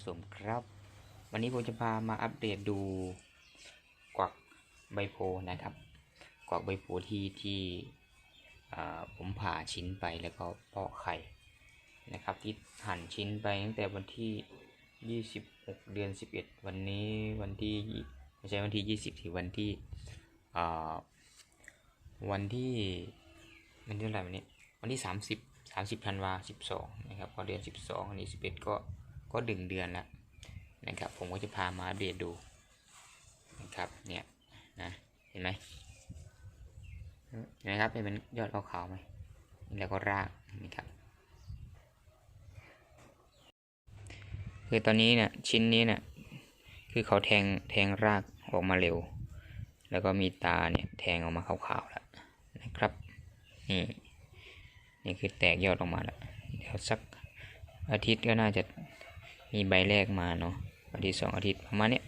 ผู้ชมครับ วันนี้ผมจะพามาอัปเดตดูกวักใบโพนะครับ กวักใบโพที่ที่ผมผ่าชิ้นไปแล้วก็เพาะไข่นะครับ ที่หั่นชิ้นไปตั้งแต่วันที่ 26 เดือน 11 วันนี้วันที่ไม่ใช่วันที่ 20ที่วันที่วันที่มันที่เท่าไหร่วันนี้วันที่ 30 30ธันวา12นะครับพอเดือน 12อันนี้11 ก็ ก็ดึงเดือนแล้วนะครับ ผมก็จะพามาอัปเดตดูนะครับเนี่ยนะเห็นไหมนไหมครับเป็นยอดขาวๆไหมแล้วก็รากนะครับคือตอนนี้เนี่ยชิ้นนี้เนี่ยคือเขาแทงแทงรากออกมาเร็ว แล้วก็มีตาเนี่ยแทงออกมาขาวๆแล้วนะครับนี่นี่คือแตกยอดออกมาแล้วเดี๋ยวสักอาทิตย์ก็น่าจะ มีใบแรกมาเนาะอาทิตย์สองอาทิตย์ประมาณเนี้ย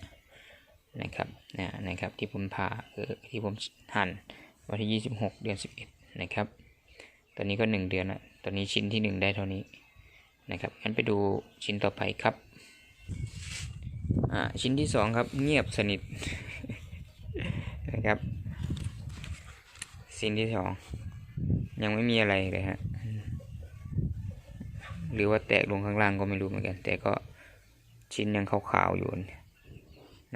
นะครับนะนะครับที่ผมผ่าคือที่ผมหั่นวันที่ 26 เดือน 11 นะครับ ตอนนี้ก็ 1 เดือนละตอนนี้ชิ้นที่ 1 ได้เท่านี้นะครับงั้นไปดูชิ้นต่อไปครับอ่าชิ้นที่ 2 ครับเงียบสนิทนะครับชิ้นที่ 2 ยังไม่มีอะไรเลยฮะ หรือว่าแตกลงข้างล่างก็ไม่รู้เหมือนกัน แต่ก็ชิ้นยังขาวๆอยู่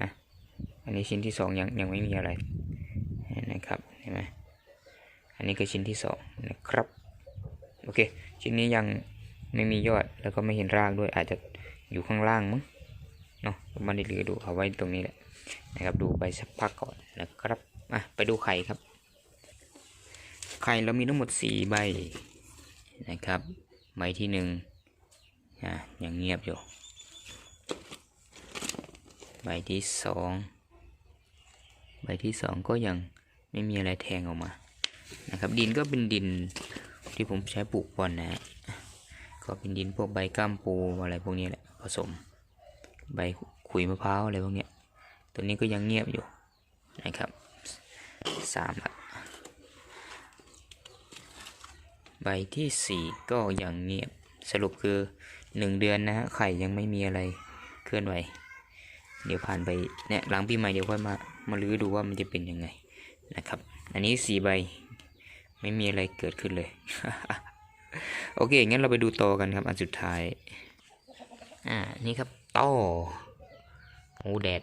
นะอันนี้ชิ้นที่สองยังยังไม่มีอะไรนะครับเห็นไหมอันนี้คือชิ้นที่สองนะครับโอเคชิ้นนี้ยังไม่มียอดแล้วก็ไม่เห็นรากด้วยอาจจะอยู่ข้างล่างมั้งเนาะมไมาได้ลือดูเอาไว้ตรงนี้แหละนะครับดูไปสักพักก่อนนะครับอะไปดูไข่ครับ ไข่เรามีทั้งหมดสี่ใบนะครับ ใบที่หนึ่งอะยังเงียบอยู่ใบที่สองใบที่สองก็ยังไม่มีอะไรแทงออกมานะครับ ดินก็เป็นดินที่ผมใช้ปลูกบอลนะฮะก็เป็นดินพวกใบก้ามปูอะไรพวกนี้แหละผสม ใบขุยมะพร้าวอะไรพวกเนี้ยตัวนี้ก็ยังเงียบอยู่นะครับสามละ ใบที่สี่ก็อยังเงียบสรุปคือหนึ่งเดือนนะฮะไข่ยังไม่มีอะไรเคลื่อนไหว เดี๋ยวผ่านไปเนี่ยหลังปีใหม่เดี๋ยวค่อยมามาลื้อดูว่ามันจะเป็นยังไงนะครับ อันนี้สี่ใบไม่มีอะไรเกิดขึ้นเลย โอเคงั้นเราไปดูต่อกันครับ อันสุดท้าย อ่านี่ครับต่อโอ้แดด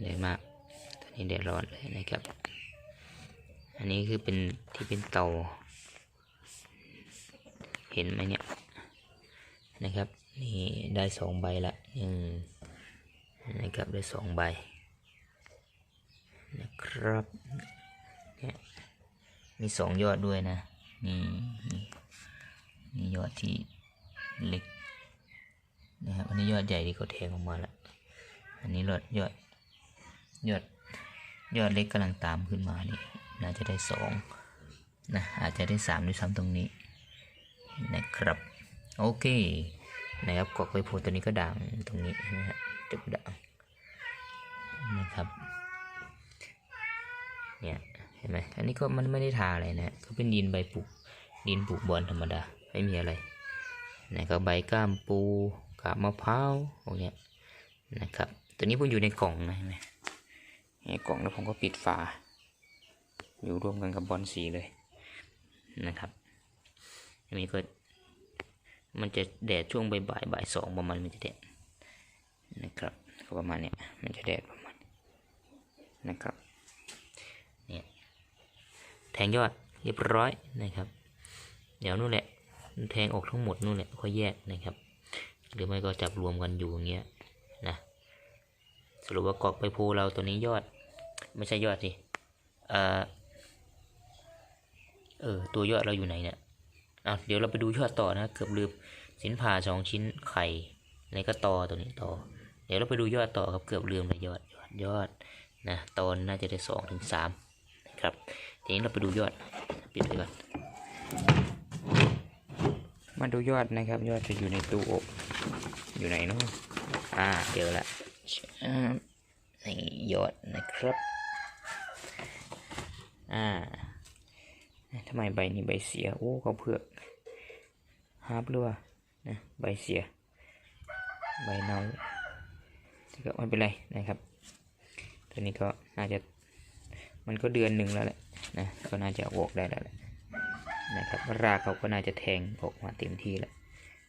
แดดมากตอนนี้แดดร้อนเลยนะครับ อันนี้คือเป็นที่เป็นเตาเห็นไหมเนี่ยนะครับนี่ได้สองใบละหนึ่งนะครับได้สองใบนะครับเนี่ยมีสองยอดด้วยนะนี่นี่นี่ยอดที่เล็กนะครับอันนี้ยอดใหญ่ที่เขาแทงออกมาละอันนี้ยอดยอดยอดยอดเล็กกำลังตามขึ้นมานี่ น่าจะได้สองนะอาจจะได้สามด้วยซ้ำตรงนี้นะครับโอเคนะครับกอกใบโพตัวนี้ก็ด่างตรงนี้นะฮะจุดด่างนะครับเนี่ยเห็นไหมอันนี้ก็มันไม่ได้ทาอะไรนะก็เป็นดินใบปลูกดินปลูกบอลธรรมดาไม่มีอะไรนะครับใบก้ามปูกาบมะพร้าวพวกนี้นะครับตัวนี้ผมอยู่ในกล่องนะเห็นไหมในกล่องแล้วผมก็ปิดฝา อยู่ร่วมกันกับบอลสีเลยนะครับอันนี้ก็มันจะแดดช่วงบ่ายบ่ายสองประมาณมันจะแดดนะครับก็ประมาณเนี้ยมันจะแดดประมาณนะครับเนี่ยแทงยอดเรียบร้อยนะครับ เดี๋ยวนู่นแหละแทงออกทั้งหมดนู่นแหละค่อยแยกนะครับ หรือไม่ก็จับรวมกันอยู่อย่างเงี้ยนะสรุปว่ากอกใบโพเราตัวนี้ยอด ไม่ใช่ยอดสิเอ่อ เออ ตัวยอดเราอยู่ไหนเนี่ยอะเดี๋ยวเราไปดูยอดต่อนะ เกือบลืมสินผ่าสองชิ้นไข่แล้วก็ตอตัวนี้ต่อ เดี๋ยวเราไปดูยอดต่อครับเกือบลืมเลยยอดยอดยอดนะตอนน่าจะได้สองถึงสามนะครับทีนี้เราไปดูยอดปิดไปก่อนมาดูยอดนะครับ ยอดจะอยู่ในตู้อบอยู่ไหนเนาะอ่าเจอละอ่านี่ยอดนะครับ อ่า ทำไมใบนี้ใบเสีย โอ้เขาเผือกฮาร์ปหรือว่านะใบเสีย ใบเนาแต่ก็ไม่เป็นไรนะครับ ตัวนี้ก็น่าจะมันก็เดือนหนึ่งแล้วแหละนะก็น่าจะอออกได้แล้วแหละนะครับรากเขาก็น่าจะแทงออกมาเต็มที่แล้ว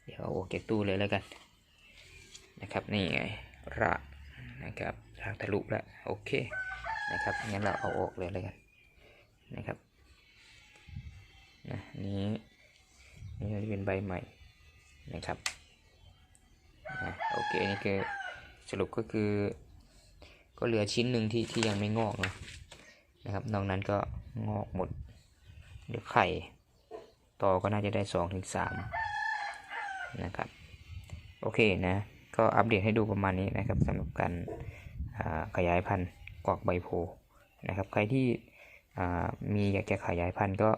เดี๋ยวเอาออกจากตู้เลยแล้วกันนะครับนี่ไงรากนะครับรากทะลุแล้วโอเคนะครับงั้นเราเอาออกเลยแล้วกันนะครับ นะนี้นี่จะเป็น ใบใหม่นะครับโอเคนี่คือสรุปก็คือ ก็เหลือชิ้นหนึ่งที่ที่ยังไม่งอกเนาะนะครับนอกนั้นก็งอกหมดเหลือไข่ต่อก็น่าจะได้สองถึงสามนะครับโอเคนะก็อัปเดตให้ดูประมาณนี้นะครับสำหรับการขยายพันธุ์กวากใบโพนะครับใครที่มีอยากจะขยายพันธุ์ก็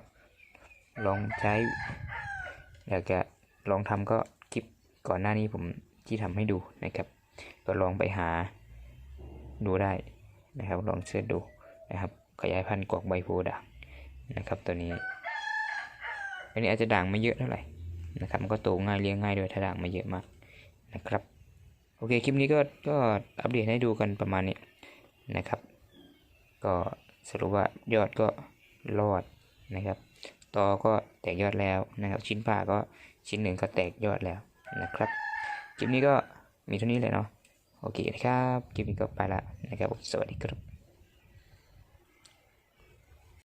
ลองใช้ อยากจะลองทำก็คลิปก่อนหน้านี้ผมที่ทำให้ดูนะครับ ก็ลองไปหาดูได้นะครับ ลองเสิร์ชดูนะครับ ขยายพันธุ์กวกใบโพด่างนะครับ ตัวนี้ อันนี้อาจจะด่างไม่เยอะเท่าไหร่นะครับ มันก็โตง่ายเลี้ยงง่ายด้วยถ้าด่างไม่เยอะมากนะครับ โอเค คลิปนี้ก็ก็อัปเดตให้ดูกันประมาณนี้นะครับ ก็สรุปว่ายอดก็รอดนะครับ ตอก็แตกยอดแล้วนะครับ ชิ้นผ่าก็ชิ้นหนึ่งก็แตกยอดแล้วนะครับ คลิปนี้ก็มีเท่านี้เลยเนาะ โอเคนะครับ คลิปนี้ก็ไปละนะครับ สวัสดีครับ